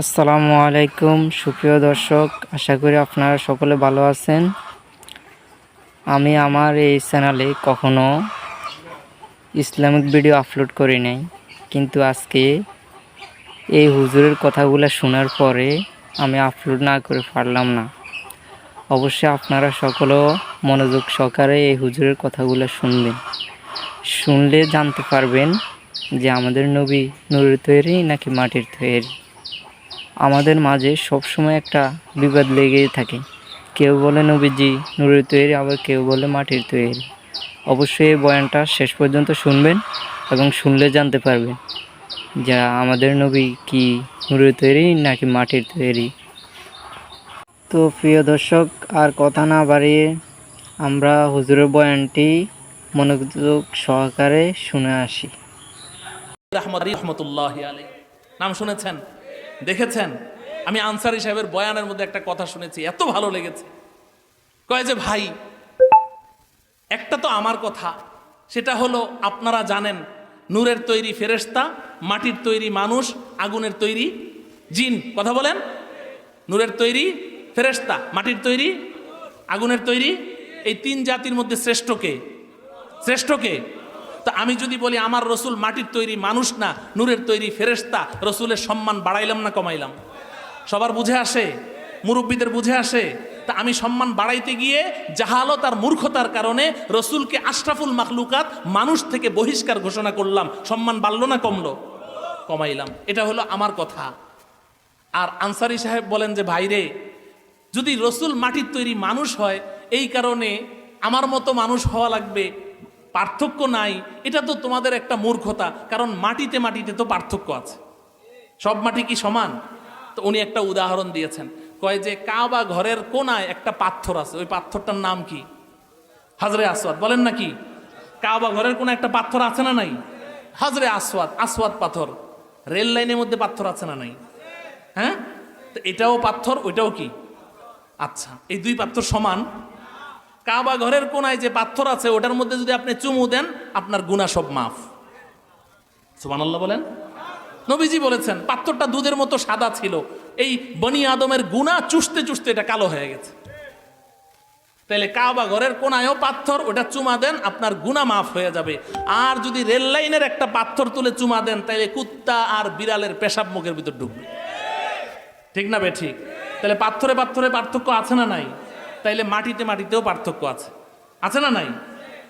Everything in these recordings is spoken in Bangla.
আসসালামু আলাইকুম, সুপ্রিয় দর্শক, আশা করি আপনারা সকলে ভালো আছেন। আমি আমার এই চ্যানেলে কখনো ইসলামিক ভিডিও আপলোড করি নাই, কিন্তু আজকে এই হুজুরের কথাগুলো শোনার পরে আমি আপলোড না করে পারলাম না। অবশ্যই আপনারা সকলেও মনোযোগ সহকারে এই হুজুরের কথাগুলো শুনবেন। শুনলে জানতে পারবেন যে আমাদের নবী নুরের তৈরি নাকি মাটির তৈরি। আমাদের মাঝে সবসময় একটা বিবাদ লেগেই থাকে। কেউ বলে নবীজি, নুরের তৈরি, আবার কেউ বলে মাটির তৈরি। অবশ্যই এই বয়ানটা শেষ পর্যন্ত শুনবেন এবং শুনলে জানতে পারবেন যা আমাদের নবী কি নুরের তৈরি নাকি মাটির তৈরি। তো প্রিয় দর্শক, আর কথা না বাড়িয়ে আমরা হুজুরের বয়ানটি মনোযোগ সহকারে শুনে আসি। রহমতুল্লাহ নাম শুনেছেন? দেখেছেন? আমি আনসারি সাহেবের বয়ানের মধ্যে একটা কথা শুনেছি, এত ভালো লেগেছে। কয় যে, ভাই, একটা তো আমার কথা, সেটা হলো আপনারা জানেন, নূরের তৈরি ফেরেশতা, মাটির তৈরি মানুষ, আগুনের তৈরি জিন। কথা বলেন? নূরের তৈরি ফেরেশতা, মাটির তৈরি, আগুনের তৈরি, এই তিন জাতির মধ্যে শ্রেষ্ঠকে শ্রেষ্ঠকে তা আমি যদি বলি, আমার রসুল মাটির তৈরি মানুষ না, নূরের তৈরি ফেরেশতা, রসুলের সম্মান বাড়াইলাম না কমাইলাম? সবার বুঝে আসে? মুরব্বীদের বুঝে আসে? তা আমি সম্মান বাড়াইতে গিয়ে জাহালত আর মূর্খতার কারণে রসুলকে আশরাফুল মাখলুকাত মানুষ থেকে বহিষ্কার ঘোষণা করলাম। সম্মান বাড়লো না কমলো? কমাইলাম। এটা হলো আমার কথা। আর আনসারি সাহেব বলেন যে ভাইরে যদি রসুল মাটির তৈরি মানুষ হয়, এই কারণে আমার মতো মানুষ হওয়া লাগবে। পার্থক্য নাই, এটা তো তোমাদের একটা মূর্খতা, কারণ মাটিতে মাটিতে তো পার্থক্য আছে। সব মাটি কি সমান? তো উনি একটা উদাহরণ দিয়েছেন, কয় যে কাবা ঘরের কোনায় একটা পাথর আছে, ওই পাথরটার নাম কি? হাজরে আসওয়াদ, বলেন না কি? কাবা ঘরের কোনো একটা পাথর আছে না নাই? হাজরে আসওয়াদ আসওয়াদ পাথর, রেল লাইনের মধ্যে পাথর আছে না নাই? হ্যাঁ? তো এটাও পাথর, ওইটাও কি? আচ্ছা এই দুই পাথর সমান কাবা ঘরের কোনায় যে পাথর আছে, ওটার মধ্যে যদি আপনি চুমু দেন, আপনার গুণা সব মাফ। সুবহানাল্লাহ বলেন? নবীজি বলেছেন, পাথরটা দুধের মতো সাদা ছিল। এই বনি আদমের গুণা চুষতে চুষতে এটা কালো হয়ে গেছে। তাহলে কাবা ঘরের কোনায়ও পাথর, ওটা চুমা দেন, আপনার গুণা মাফ হয়ে যাবে। আর যদি রেল লাইনের একটা পাথর তুলে চুমা দেন, তাহলে কুত্তা আর বিড়ালের পেশাব মুখের ভিতর ঢুকবে। ঠিক না বে, ঠিক? তাহলে পাথরে পাথরে পার্থক্য আছে না নাই? তাইলে মাটিতে মাটিতেও পার্থক্য আছে। আছে না নাই?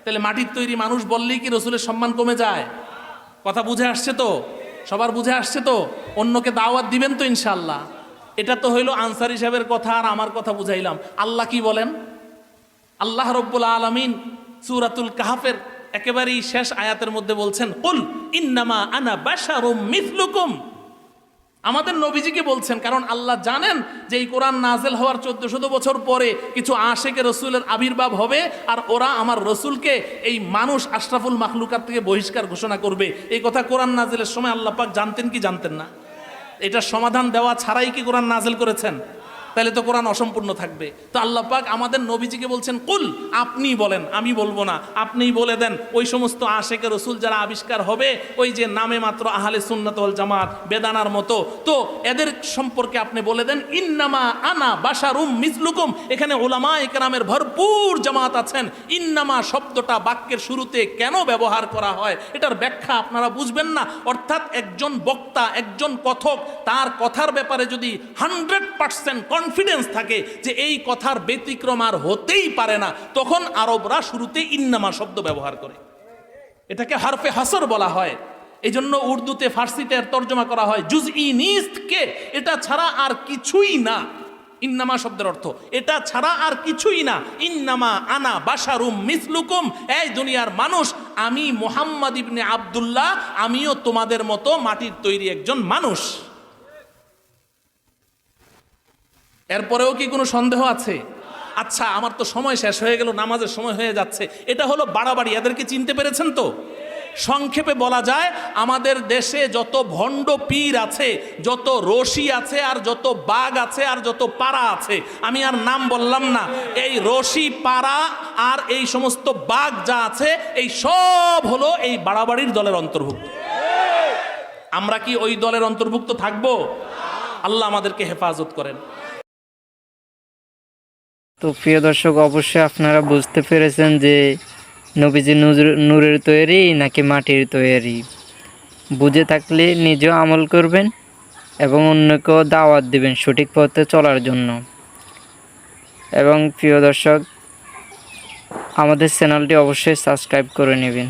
তাহলে মাটির তৈরি মানুষ বললেই কি রসুলের সম্মান কমে যায়? কথা বুঝে আসছে তো? সবার বুঝে আসছে তো? অন্যকে দাওয়াত দিবেন তো ইনশাল্লাহ এটা তো হইল আনসার হিসাবের কথা আর আমার কথা বুঝাইলাম। আল্লাহ কি বলেন? আল্লাহ রব্বুল আলমিন সুরাতুল কাহাফের একেবারেই শেষ আয়াতের মধ্যে বলছেন, কুল ইন্নামা আনা বাশারুম মিথলুকুম আমাদের নবীজিকে বলছেন, কারণ আল্লাহ জানেন যে এই কোরআন নাজেল হওয়ার চোদ্দশত বছর পরে কিছু আশেকে রসুলের আবির্ভাব হবে আর ওরা আমার রসুলকে এই মানুষ আশরাফুল মাখলুকার থেকে বহিষ্কার ঘোষণা করবে। এই কথা কোরআন নাজেলের সময় আল্লাহ পাক জানতেন কি জানতেন না? এটা সমাধান দেওয়া ছাড়াই কি কোরআন নাজেল করেছেন? তাহলে তো কোরআন অসম্পূর্ণ থাকবে। তো আল্লাহ পাক আমাদের নবীজিকে বলছেন, কুল, আপনি বলেন, আমি বলব না। আপনিই বলে দেন, ওই সমস্ত আশেকে রসুল যারা আবিষ্কার হবে, ওই যে নামে মাত্র আহলে সুন্নাত ওয়াল জামাত, বেদানার মতো। তো এদের সম্পর্কে আপনি বলে দেন, ইন্নামা আনা বাসারুম মিসলুকুম। এখানে ওলামা একরামের ভরপুর জামাত আছেন। ইন্নামা শব্দটা বাক্যের শুরুতে কেন ব্যবহার করা হয়, এটার ব্যাখ্যা আপনারা বুঝবেন না। অর্থাৎ একজন বক্তা, একজন কথক, তার কথার ব্যাপারে যদি হান্ড্রেড পার্সেন্ট কনফিডেন্স থাকে যে এই কথার ব্যতিক্রম আর হতেই পারে না। তখন আরবরা শুরুতে ইন্নামা শব্দ ব্যবহার করে। এটাকে হারফে হাসর বলা হয়। এই জন্য উর্দুতে ফার্সিতে তর্জমা করা হয় জুজ ই নিস্তকে এটা ছাড়া আর কিছুই না। ইন্নামা শব্দের অর্থ, এটা ছাড়া আর কিছুই না। ইন্নামা আনা বাসারুম মিসলুকুম এই দুনিয়ার মানুষ, আমি মোহাম্মদ ইবনে আব্দুল্লাহ, আমিও তোমাদের মতো মাটির তৈরি একজন মানুষ। এরপরেও কি কোনো সন্দেহ আছে? আচ্ছা আমার তো সময় শেষ হয়ে গেল, নামাজের সময় হয়ে যাচ্ছে। এটা হলো বাড়াবাড়ি, এদেরকে চিনতে পেরেছেন তো? সংক্ষেপে বলা যায়, আমাদের দেশে যত ভণ্ড পীর আছে, যত রশি আছে, আর যত বাঘ আছে, আর যত পাড়া আছে, আমি আর নাম বললাম না, এই রশি, পাড়া, আর এই সমস্ত বাঘ যা আছে, এই সব হলো এই বাড়াবাড়ির দলের অন্তর্ভুক্ত। আমরা কি ওই দলের অন্তর্ভুক্ত থাকব? আল্লাহ আমাদেরকে হেফাজত করেন। তো প্রিয় দর্শক, অবশ্যই আপনারা বুঝতে পেরেছেন যে নবীজি নূর- নূরের তৈরি নাকি মাটির তৈরি। বুঝে থাকলে নিজেও আমল করবেন এবং অন্যকেও দাওয়াত দিবেন সঠিক পথে চলার জন্য। এবং প্রিয় দর্শক, আমাদের চ্যানেলটি অবশ্যই সাবস্ক্রাইব করে নেবেন।